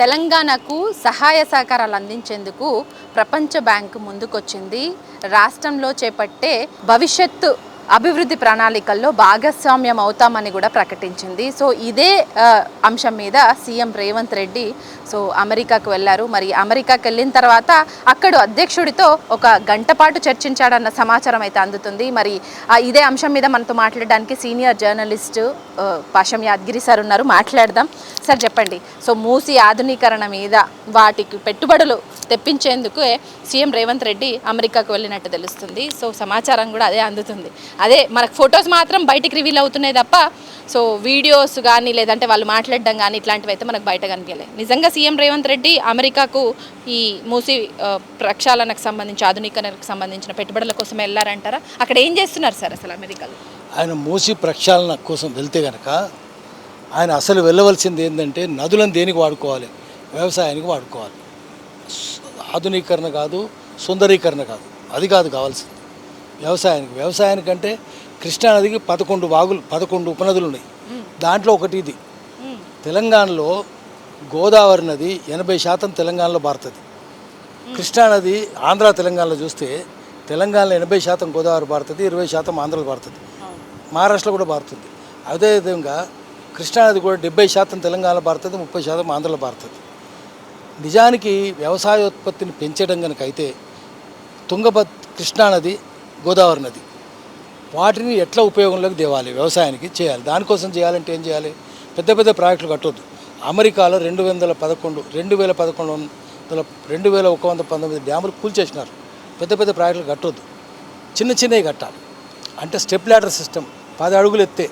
తెలంగాణకు సహాయ సహకారాలు అందించేందుకు ప్రపంచ బ్యాంకు ముందుకొచ్చింది. రాష్ట్రంలో చేపట్టే భవిష్యత్తు అభివృద్ధి ప్రణాళికల్లో భాగస్వామ్యం అవుతామని కూడా ప్రకటించింది. సో ఇదే అంశం మీద సీఎం రేవంత్ రెడ్డి సో అమెరికాకు వెళ్ళారు. మరి అమెరికాకి వెళ్ళిన తర్వాత అక్కడ అధ్యక్షుడితో ఒక గంట పాటు చర్చించాడన్న సమాచారం అయితే అందుతుంది. మరి ఆ, ఇదే అంశం మీద మనతో మాట్లాడడానికి senior journalist Pasham Yadagiri sir ఉన్నారు. మాట్లాడదాం. సార్ చెప్పండి. సో మూసి ఆధునీకరణ మీద వాటికి పెట్టుబడులు తెప్పించేందుకు సీఎం రేవంత్ రెడ్డి అమెరికాకు వెళ్ళినట్టు తెలుస్తుంది. సో సమాచారం కూడా అదే అందుతుంది. అదే మనకు ఫొటోస్ మాత్రం బయటికి రివీల్ అవుతున్నాయి తప్ప సో వీడియోస్ కానీ లేదంటే వాళ్ళు మాట్లాడడం కానీ ఇట్లాంటివి అయితే మనకు బయట కనిపించలేదు నిజంగా సీఎం రేవంత్ రెడ్డి అమెరికాకు ఈ మూసి ప్రక్షాళనకు సంబంధించి ఆధునీకరణకు సంబంధించిన పెట్టుబడుల కోసం వెళ్ళారంటారా? అక్కడ ఏం చేస్తున్నారు సార్ అసలు అమెరికాలో? ఆయన మూసి ప్రక్షాళన కోసం వెళ్తే కనుక ఆయన అసలు వెళ్ళవలసింది ఏంటంటే నదులను దేనికి వాడుకోవాలి? వ్యవసాయానికి వాడుకోవాలి. ఆధునీకరణ కాదు సుందరీకరణ కాదు. అది కాదు కావాల్సింది. వ్యవసాయానికి వ్యవసాయానికంటే కృష్ణానదికి పదకొండు వాగులు పదకొండు ఉపనదులు ఉన్నాయి. దాంట్లో ఒకటి ఇది. తెలంగాణలో గోదావరి నది ఎనభై శాతం తెలంగాణలో పారుతుంది కృష్ణానది ఆంధ్ర తెలంగాణలో చూస్తే తెలంగాణలో ఎనభై శాతం గోదావరి పారుతుంది ఇరవై శాతం ఆంధ్రలో పారుతుంది మహారాష్ట్రలో కూడా పారుతుంది అదేవిధంగా కృష్ణానది కూడా డెబ్బై శాతం తెలంగాణలో పారుతుంది ముప్పై శాతం ఆంధ్రలో పారుతుంది నిజానికి వ్యవసాయోత్పత్తిని పెంచడం కనుక అయితే తుంగభద్ కృష్ణానది గోదావరి నది వాటిని ఎట్లా ఉపయోగంలోకి తేవాలి? వ్యవసాయానికి చేయాలి. దానికోసం చేయాలంటే ఏం చేయాలి? పెద్ద పెద్ద ప్రాజెక్టులు కట్టొద్దు. అమెరికాలో రెండు వందల పదకొండు రెండు వేల పదకొండు వందల రెండు వేల ఒక వంద పంతొమ్మిది డ్యాములు కూల్చేసినారు పెద్ద పెద్ద ప్రాజెక్టులు కట్టొద్దు. చిన్న చిన్నవి కట్టాలి. అంటే స్టెప్ ల్యాడర్ సిస్టమ్. పది అడుగులు ఎత్తే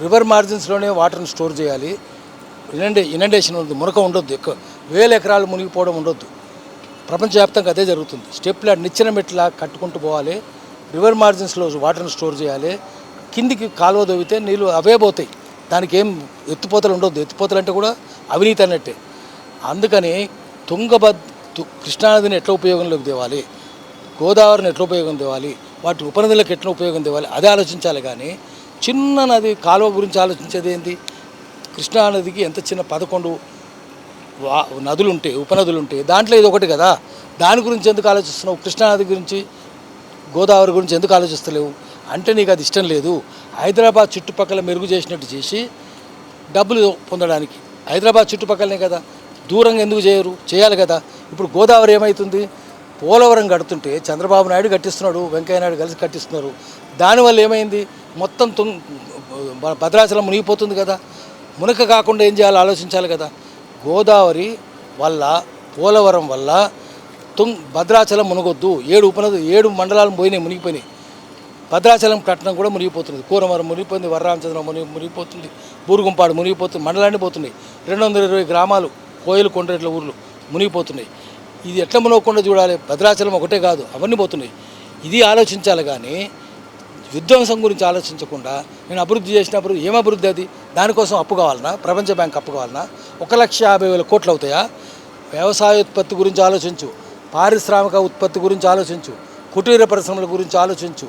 రివర్ మార్జిన్స్లోనే వాటర్ని స్టోర్ చేయాలి. ఇనండే ఇనండేషన్ ఉండదు మునక ఉండొద్దు ఎక్కువ. వేల ఎకరాలు మునిగిపోవడం ఉండొద్దు. ప్రపంచవ్యాప్తంగా అదే జరుగుతుంది. స్టెప్ ల్యాడర్ నిచ్చిన మెట్లా కట్టుకుంటూ పోవాలి. రివర్ మార్జిన్స్లో వాటర్ని స్టోర్ చేయాలి. కిందికి కాలువ దొవితే నీళ్ళు అవే పోతాయి. దానికి ఏం ఎత్తుపోతలు ఉండొద్దు. ఎత్తుపోతలు అంటే కూడా అవినీతి అన్నట్టే. అందుకని తుంగభద్ తు- కృష్ణానదిని ఎట్లా ఉపయోగంలోకి తేవాలి? గోదావరిని ఎట్లా ఉపయోగం తేవాలి? వాటి ఉపనదులకు ఎట్లా ఉపయోగం తేవాలి? అదే ఆలోచించాలి కానీ చిన్న నది కాలువ గురించి ఆలోచించేది ఏంటి కృష్ణానదికి ఎంత చిన్న పదకొండు వా నదులు ఉంటాయి ఉపనదులు ఉంటాయి దాంట్లో ఇది ఒకటి కదా. దాని గురించి ఎందుకు ఆలోచిస్తున్నావు? కృష్ణానది గురించి గోదావరి గురించి ఎందుకు ఆలోచిస్తలేవు? అంటే నీకు అది ఇష్టం లేదు. హైదరాబాద్ చుట్టుపక్కల మెరుగు చేసినట్టు చేసి డబ్బులు పొందడానికి. హైదరాబాద్ చుట్టుపక్కలనే కదా దూరంగా ఎందుకు చేయరు? చేయాలి కదా. ఇప్పుడు గోదావరి ఏమవుతుంది పోలవరం కడుతుంటే చంద్రబాబు నాయుడు కట్టిస్తున్నాడు వెంకయ్య నాయుడు కలిసి కట్టిస్తున్నారు. దానివల్ల ఏమైంది? మొత్తం తుంగ్ భద్రాచలం మునిగిపోతుంది కదా. మునక కాకుండా ఏం చేయాలో ఆలోచించాలి కదా. గోదావరి వల్ల పోలవరం వల్ల తుంగ్ భద్రాచలం మునగొద్దు. ఏడు ఉపనది ఏడు మండలాలు పోయినాయి మునిగిపోయినాయి. భద్రాచలం పట్టణం కూడా మునిగిపోతుంది. కూరమరం మునిగిపోయింది వర్రామచంద్రం మునిగి మునిగిపోతుంది బూరుగుంపాడు మునిగిపోతుంది మండలాన్ని పోతున్నాయి. రెండు వందల ఇరవై గ్రామాలు కోయలు కొండరెట్ల ఊర్లు మునిగిపోతున్నాయి. ఇది ఎట్లా మునగకుండా చూడాలి? భద్రాచలం ఒకటే కాదు అవన్నీ పోతున్నాయి. ఇది ఆలోచించాలి కానీ విధ్వంసం గురించి ఆలోచించకుండా నేను అభివృద్ధి చేసినప్పుడు ఏం అభివృద్ధి అది? దానికోసం అప్పు కావాలన్నా ప్రపంచ బ్యాంక్ అప్పు కావాలన్నా ఒక లక్ష యాభై వేల కోట్లు అవుతాయా? వ్యవసాయోత్పత్తి గురించి ఆలోచించు పారిశ్రామిక ఉత్పత్తి గురించి ఆలోచించు కుటీర పరిశ్రమల గురించి ఆలోచించు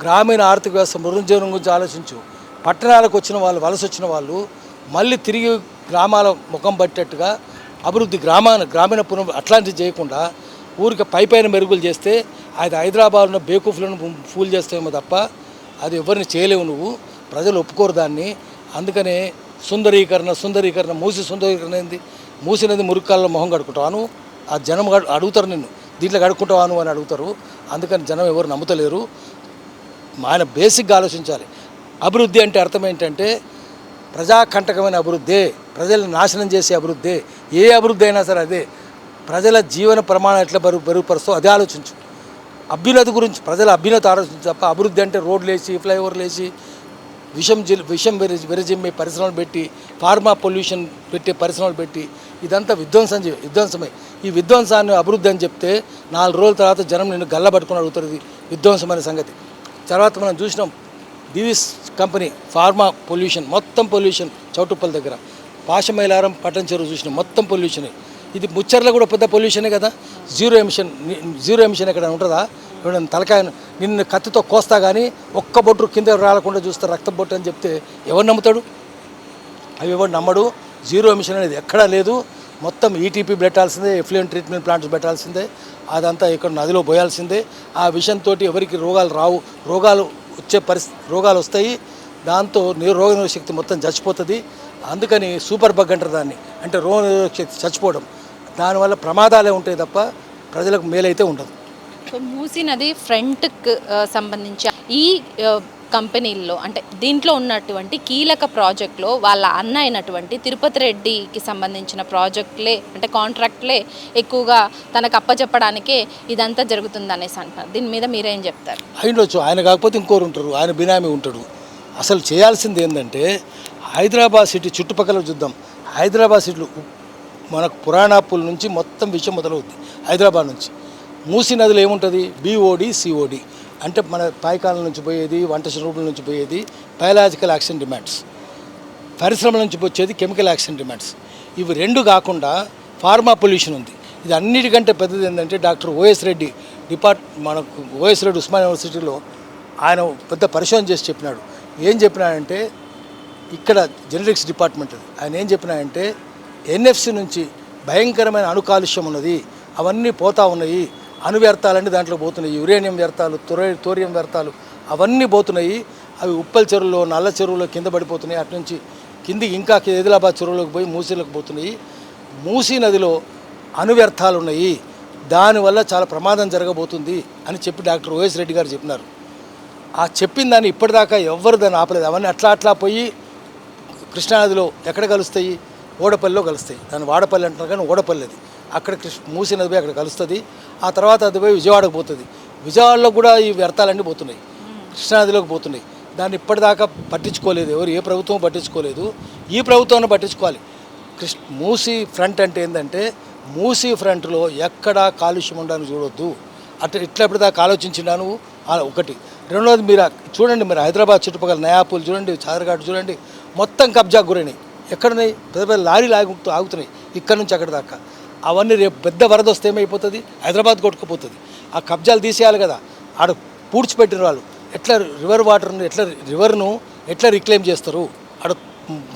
గ్రామీణ ఆర్థిక వ్యవస్థ మరుంజీవనం గురించి ఆలోచించు. పట్టణాలకు వచ్చిన వాళ్ళు వలస వచ్చిన వాళ్ళు మళ్ళీ తిరిగి గ్రామాల ముఖం పట్టేట్టుగా అభివృద్ధి గ్రామాన గ్రామీణ పునః అట్లాంటివి చేయకుండా ఊరికి పై పైన మెరుగులు చేస్తే అది హైదరాబాద్ ఉన్న బేకూఫ్లను ఫూల్ చేస్తామేమో తప్ప అది ఎవరిని చేయలేవు నువ్వు. ప్రజలు ఒప్పుకోరు దాన్ని. అందుకనే సుందరీకరణ సుందరీకరణ మూసి సుందరీకరణ ఏంది? మూసినది మురికాల్లో మొహం కడుకుంటావాను ఆ జనం గడు- అడుగుతారు నిన్ను. దీంట్లో కడుక్కుంటావాను అని అడుగుతారు. అందుకని జనం ఎవరు నమ్ముతలేరు. ఆయన బేసిక్గా ఆలోచించాలి. అభివృద్ధి అంటే అర్థం ఏంటంటే ప్రజాకంటకమైన అభివృద్ధి ప్రజలను నాశనం చేసే అభివృద్ధి ఏ అభివృద్ధి అయినా సరే అదే. ప్రజల జీవన ప్రమాణం ఎట్లా బరువు మెరుగుపరుస్తో అదే ఆలోచించు. అభ్యున్నతి గురించి ప్రజల అభ్యున్నత ఆలోచించు తప్ప అభివృద్ధి అంటే రోడ్లు వేసి ఫ్లైఓవర్లు వేసి విషం జిల్ విషం విర విరజిమ్మే పరిశ్రమలు పెట్టి ఫార్మా పొల్యూషన్ పెట్టే పరిశ్రమలు పెట్టి ఇదంతా విధ్వంసం విధ్వంసమే. ఈ విధ్వంసాన్ని అభివృద్ధి అని చెప్తే నాలుగు రోజుల తర్వాత జనం నిన్ను గల్లబట్టుకుని అడుగుతుంది విధ్వంసమైన సంగతి. తర్వాత మనం చూసినాం దివిస్ కంపెనీ ఫార్మా పొల్యూషన్ మొత్తం పొల్యూషన్ చౌటుప్పల దగ్గర. పాశమైలారం పట్టణ చెరువు చూసినాం మొత్తం పొల్యూషన్. ఇది ముచ్చర్లో కూడా పెద్ద పొల్యూషనే కదా? జీరో ఎమిషన్ జీరో ఎమిషన్ ఎక్కడ ఉంటుందా? ఎవడన్నా తలకాయ నిన్ను కత్తితో కోస్తా కానీ ఒక్క బొట్టు కింద రాలకుండా చూస్తే రక్త బొట్టు అని చెప్తే ఎవరు నమ్ముతాడు? అవి ఎవరు నమ్మడు? జీరో ఎమిషన్ అనేది ఎక్కడా లేదు. మొత్తం ఈటీపీ పెట్టాల్సిందే ఎఫ్లూయెంట్ ట్రీట్మెంట్ ప్లాంట్స్ పెట్టాల్సిందే. అదంతా ఇక్కడ నదిలో పోయాల్సిందే. ఆ విషయంతో ఎవరికి రోగాలు రావు. రోగాలు వచ్చే పరిస్థితి రోగాలు వస్తాయి. దాంతో ని- రోగ శక్తి మొత్తం చచ్చిపోతుంది. అందుకని సూపర్ బగ్ అంటారు దాన్ని. అంటే రోగనిరోధక శక్తి చచ్చిపోవడం. దానివల్ల ప్రమాదాలే ఉంటాయి తప్ప ప్రజలకు మేలైతే ఉండదు. సో మూసీ నది ఫ్రంట్కి సంబంధించి ఈ కంపెనీల్లో అంటే దీంట్లో ఉన్నటువంటి కీలక ప్రాజెక్టులో వాళ్ళ అన్న అయినటువంటి తిరుపతి రెడ్డికి సంబంధించిన ప్రాజెక్టులే అంటే కాంట్రాక్ట్లే ఎక్కువగా తనకు అప్పచెప్పడానికే ఇదంతా జరుగుతుంది అనేసి అంటున్నారు. దీని మీద మీరేం చెప్తారు? అయిండొచ్చు ఆయన కాకపోతే ఇంకోరు ఉంటారు ఆయన బినామీ ఉంటాడు. అసలు చేయాల్సింది ఏంటంటే హైదరాబాద్ సిటీ చుట్టుపక్కల చూద్దాం. హైదరాబాద్ సిటీలో మనకు పురాణాపుల నుంచి మొత్తం విషయం మొదలవుద్ది హైదరాబాద్ నుంచి. మూసీ నదిలో ఏముంటుంది? బీఓడి సిఓడి అంటే మన పాయకాల నుంచి పోయేది వంట రూపుల నుంచి పోయేది బయలాజికల్ యాక్షన్ డిమాండ్స్. పరిశ్రమల నుంచి వచ్చేది కెమికల్ యాక్షన్ డిమాండ్స్. ఇవి రెండు కాకుండా ఫార్మా పొల్యూషన్ ఉంది. ఇది అన్నిటికంటే పెద్దది ఏంటంటే డాక్టర్ ఓఎస్ రెడ్డి డిపార్ట్ మనకు ఓఎస్ రెడ్డి ఉస్మాన్ యూనివర్సిటీలో ఆయన పెద్ద పరిశోధన చేసి చెప్పినాడు. ఏం చెప్పినాడంటే ఇక్కడ జెనరిక్స్ డిపార్ట్మెంట్ అది. ఆయన ఏం చెప్పినాయంటే ఎన్ఎఫ్సి నుంచి భయంకరమైన అణు కాలుష్యం ఉన్నది. అవన్నీ పోతా ఉన్నాయి. అణు వ్యర్థాలన్నీ దాంట్లో పోతున్నాయి. యురేనియం వ్యర్థాలు తొరే తోరియం వ్యర్థాలు అవన్నీ పోతున్నాయి. అవి ఉప్పల్ చెరువులో నల్ల చెరువులో కింద పడిపోతున్నాయి. అటు నుంచి కిందికి ఇంకా ఆదిలాబాద్ చెరువులోకి పోయి మూసీలోకి పోతున్నాయి. మూసీ నదిలో అణు వ్యర్థాలు ఉన్నాయి. దానివల్ల చాలా ప్రమాదం జరగబోతుంది అని చెప్పి డాక్టర్ ఓఎస్ రెడ్డి గారు చెప్పినారు. ఆ చెప్పిన దాన్ని ఇప్పటిదాకా ఎవ్వరు దాన్ని ఆపలేదు. అవన్నీ అట్లా అట్లా పోయి కృష్ణానదిలో ఎక్కడ కలుస్తాయి? ఓడపల్లిలో కలుస్తాయి. దాన్ని వాడపల్లి అంటారు కానీ ఓడపల్లి అది. అక్కడ కృష్ణ మూసి నది పోయి అక్కడ కలుస్తుంది. ఆ తర్వాత అది పోయి విజయవాడకు పోతుంది. విజయవాడలో కూడా ఈ వ్యర్థాలన్నీ పోతున్నాయి. కృష్ణానదిలోకి పోతున్నాయి. దాన్ని ఇప్పటిదాకా పట్టించుకోలేదు ఎవరు ఏ ప్రభుత్వం పట్టించుకోలేదు. ఈ ప్రభుత్వం పట్టించుకోవాలి. కృష్ణ మూసీ ఫ్రంట్ అంటే ఏంటంటే మూసీ ఫ్రంట్లో ఎక్కడా కాలుష్యం ఉండడానికి చూడొద్దు. అట్లా ఇట్లా ఇప్పటిదాకా ఆలోచించినా నువ్వు? ఒకటి. రెండోది మీరు చూడండి మీరు హైదరాబాద్ చుట్టుపక్కల నయాపూలు చూడండి చాదరఘాట్ చూడండి మొత్తం కబ్జాకు గురైనాయి. ఎక్కడున్నాయి? పెద్ద పెద్ద లారీలు ఆగు ఆగుతున్నాయి. ఇక్కడ నుంచి అక్కడ దాకా. అవన్నీ రేపు పెద్ద వరద వస్తే ఏమైపోతుంది? హైదరాబాద్ కొట్టుకుపోతుంది. ఆ కబ్జాలు తీసేయాలి కదా. ఆడ పూడ్చిపెట్టిన వాళ్ళు. ఎట్లా రివర్ వాటర్ను ఎట్లా రివర్ను ఎట్లా రిక్లెయిమ్ చేస్తారు? ఆడ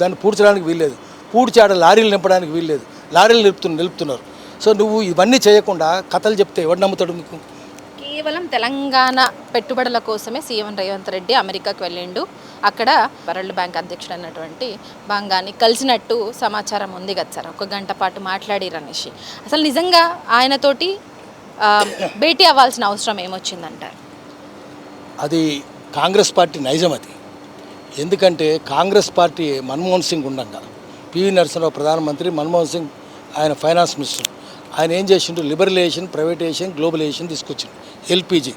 దాన్ని పూడ్చడానికి వీల్లేదు. పూడ్చి ఆడ లారీలు నింపడానికి వీల్లేదు. లారీలు నిలుపుతు నిలుపుతున్నారు. సో నువ్వు ఇవన్నీ చేయకుండా కథలు చెప్తే ఎవడు నమ్ముతాడు నీకు? కేవలం తెలంగాణ పెట్టుబడుల కోసమే సీఎం రేవంత్ రెడ్డి అమెరికాకు వెళ్ళిండు. అక్కడ వరల్డ్ బ్యాంక్ అధ్యక్షుడు అన్నటువంటి బంగాని కలిసినట్టు సమాచారం ఉంది కదా సార్. ఒక గంట పాటు మాట్లాడిరు అనేసి. అసలు నిజంగా ఆయనతోటి భేటీ అవ్వాల్సిన అవసరం ఏమొచ్చిందంటారు? అది కాంగ్రెస్ పార్టీ నైజం అది. ఎందుకంటే కాంగ్రెస్ పార్టీ మన్మోహన్ సింగ్ ఉండగా. పివి నరసింహరావు ప్రధానమంత్రి మన్మోహన్ సింగ్ ఆయన ఫైనాన్స్ మినిస్టర్. ఆయన ఏం చేసిండు? లిబరలైజేషన్ ప్రైవేటైజేషన్ గ్లోబలైజేషన్ తీసుకొచ్చిండు. ఎల్పిజి.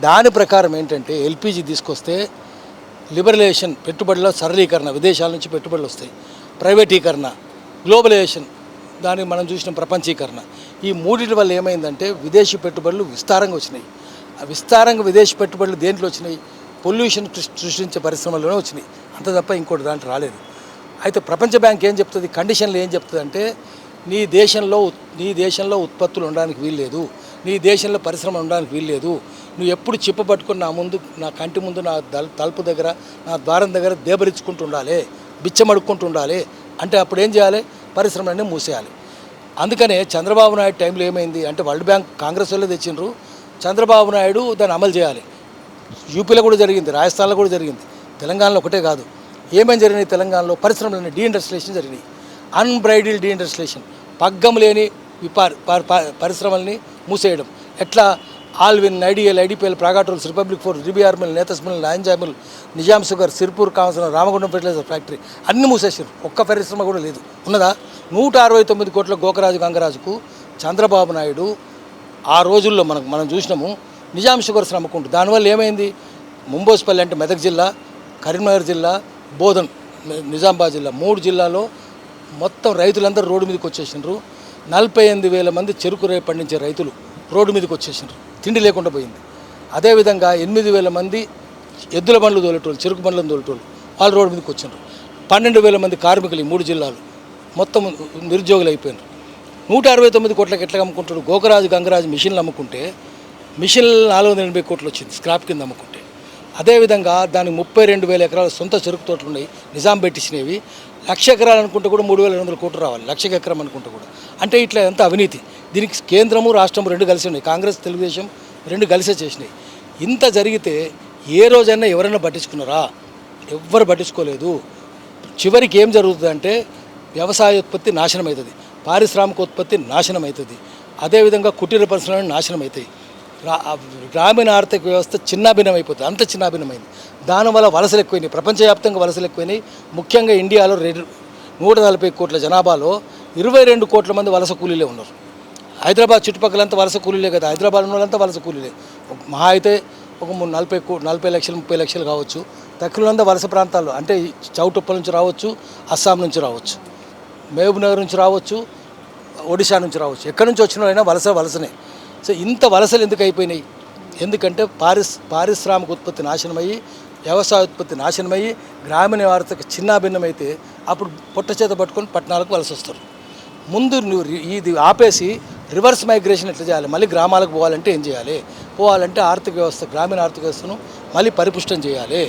దాని ప్రకారం ఏంటంటే ఎల్పిజి తీసుకొస్తే లిబరలైజేషన్ పెట్టుబడుల సరళీకరణ విదేశాల నుంచి పెట్టుబడులు వస్తాయి. ప్రైవేటీకరణ గ్లోబలైజేషన్ దానికి మనం చూసిన ప్రపంచీకరణ. ఈ మూడింటి వల్ల ఏమైందంటే విదేశీ పెట్టుబడులు విస్తారంగా వచ్చినాయి. ఆ విస్తారంగా విదేశీ పెట్టుబడులు దేంట్లో వచ్చినాయి? పొల్యూషన్ సృష్టించే పరిశ్రమలోనే వచ్చినాయి. అంత తప్ప ఇంకోటి దాంట్లో రాలేదు. అయితే ప్రపంచ బ్యాంక్ ఏం చెప్తుంది? కండిషన్లు ఏం చెప్తుంది అంటే నీ దేశంలో ఉత్- నీ దేశంలో ఉత్పత్తులు ఉండడానికి వీల్లేదు. నీ దేశంలో పరిశ్రమ ఉండడానికి వీల్లేదు. నువ్వు ఎప్పుడు చిప్ప పట్టుకుని నా ముందు నా కంటి ముందు నా తలుపు దగ్గర నా ద్వారం దగ్గర దేబరించుకుంటూ ఉండాలి. బిచ్చమడుక్కుంటూ ఉండాలి. అంటే అప్పుడు ఏం చేయాలి? పరిశ్రమలన్నీ మూసేయాలి. అందుకనే చంద్రబాబు నాయుడు టైంలో ఏమైంది? అంటే వరల్డ్ బ్యాంక్ కాంగ్రెస్ వాళ్ళే తెచ్చిండ్రు. చంద్రబాబు నాయుడు దాన్ని అమలు చేయాలి. యూపీలో కూడా జరిగింది రాజస్థాన్లో కూడా జరిగింది. తెలంగాణలో ఒకటే కాదు. ఏమేమి జరిగినాయి తెలంగాణలో? పరిశ్రమలు డీఇండస్ట్రియేషన్ జరిగినాయి. అన్బ్రైడిల్ డీఇండస్ట్రియేషన్ పగ్గం లేని ప- ప- పరిశ్రమల్ని మూసేయడం. ఎట్లా? ఆల్విన్ ఐడిఎల్ ఐడిపిఎల్ ప్రాగాటోల్స్ రిపబ్లిక్ ఫోర్ రిబిఆర్ మిల్ నేతస్ మిల్ నాయంజా మిల్ నిజాం షుగర్ సిర్పూర్ కావాల్సిన రామగుండం ఫెర్టిలైజర్ ఫ్యాక్టరీ అన్ని మూసేసారు ఒక్క పరిశ్రమ కూడా లేదు. ఉన్నదా? నూట అరవై తొమ్మిది కోట్ల గోకరాజు గంగరాజుకు చంద్రబాబు నాయుడు ఆ రోజుల్లో మనకు మనం చూసినాము నిజాం షుగర్స్ నమ్ముకుంటు దానివల్ల ఏమైంది? ముంబోస్పల్లి అంటే మెదక్ జిల్లా కరీంనగర్ జిల్లా బోధన్ నిజామాబాద్ జిల్లా. మూడు జిల్లాలో మొత్తం రైతులందరూ రోడ్డు మీదకి వచ్చేసినారు నలభై ఎనిమిది వేల మంది చెరుకు రేపు పండించే రైతులు రోడ్డు మీదకి వచ్చేసినారు తిండి లేకుండా పోయింది. అదేవిధంగా ఎనిమిది వేల మంది ఎద్దుల బండ్లు తోలేటోళ్ళు చెరుకు బండ్లను తోలేటోళ్ళు వాళ్ళు రోడ్డు మీదకి వచ్చినారు పన్నెండు వేల మంది కార్మికులు ఈ మూడు జిల్లాలు. మొత్తం నిరుద్యోగులు అయిపోయినారు. నూట అరవై తొమ్మిది కోట్లకి ఎట్లా అమ్ముకుంటాడు గోకరాజు గంగరాజు మిషన్లు అమ్ముకుంటే మిషన్లు నాలుగు వందల ఎనభై కోట్లు వచ్చింది స్క్రాప్ కింద అమ్ముకుంటే. అదేవిధంగా దానికి ముప్పై రెండు వేల ఎకరాల సొంత చెరుకు తోటలు ఉన్నాయి నిజాం పెట్టించినవి. లక్ష ఎకరాలు అనుకుంటే కూడా మూడు వేల ఎనిమిది వందల కోట్లు రావాలి లక్ష ఎకరం అనుకుంటే కూడా. అంటే ఇట్లా ఎంత అవినీతి. దీనికి కేంద్రము రాష్ట్రము రెండు కలిసి ఉన్నాయి. కాంగ్రెస్ తెలుగుదేశం రెండు కలిసే చేసినాయి. ఇంత జరిగితే ఏ రోజైనా ఎవరైనా పట్టించుకున్నారా? ఎవ్వరు పట్టించుకోలేదు. చివరికి ఏం జరుగుతుందంటే వ్యవసాయ ఉత్పత్తి నాశనం అవుతుంది పారిశ్రామిక ఉత్పత్తి నాశనం అవుతుంది అదేవిధంగా కుటీర పరిశ్రమలు నాశనం అవుతాయి గ్రామీణ ఆర్థిక వ్యవస్థ చిన్నాభిన్నమైపోతుంది. అంత చిన్నాభిన్నమైంది. దానివల్ల వలసలు ఎక్కువైనాయి. ప్రపంచవ్యాప్తంగా వలసలు ఎక్కువైనాయి. ముఖ్యంగా ఇండియాలో రెండు నూట నలభై కోట్ల జనాభాలో ఇరవై రెండు కోట్ల మంది వలస కూలీలే ఉన్నారు. హైదరాబాద్ చుట్టుపక్కలంతా వలస కూలీలే కదా. హైదరాబాద్ ఉన్న వాళ్ళంతా వలస కూలీలే. మహా అయితే ఒక మూడు నలభై కో నలభై లక్షలు ముప్పై లక్షలు కావచ్చు. తక్కువలంతా వలస ప్రాంతాలు అంటే చౌటుప్పల నుంచి రావచ్చు అస్సాం నుంచి రావచ్చు. మహబూబ్ నగర్ నుంచి రావచ్చు ఒడిశా నుంచి రావచ్చు. ఎక్కడి నుంచి వచ్చిన వలస వలసనే. సో ఇంత వలసలు ఎందుకు అయిపోయినాయి? ఎందుకంటే పారిస్ పారిశ్రామిక ఉత్పత్తి నాశనమయ్యి వ్యవసాయ ఉత్పత్తి నాశనమయ్యి గ్రామీణ వార్తకు చిన్నాభిన్నమైతే అప్పుడు పొట్ట చేత పట్టుకొని పట్టణాలకు వలస వస్తారు ముందు నువ్వు ఇది ఆపేసి రివర్స్ మైగ్రేషన్ ఎట్లా చేయాలి? మళ్ళీ గ్రామాలకు పోవాలంటే ఏం చేయాలి? పోవాలంటే ఆర్థిక వ్యవస్థ గ్రామీణ ఆర్థిక వ్యవస్థను మళ్ళీ పరిపుష్టం చేయాలి.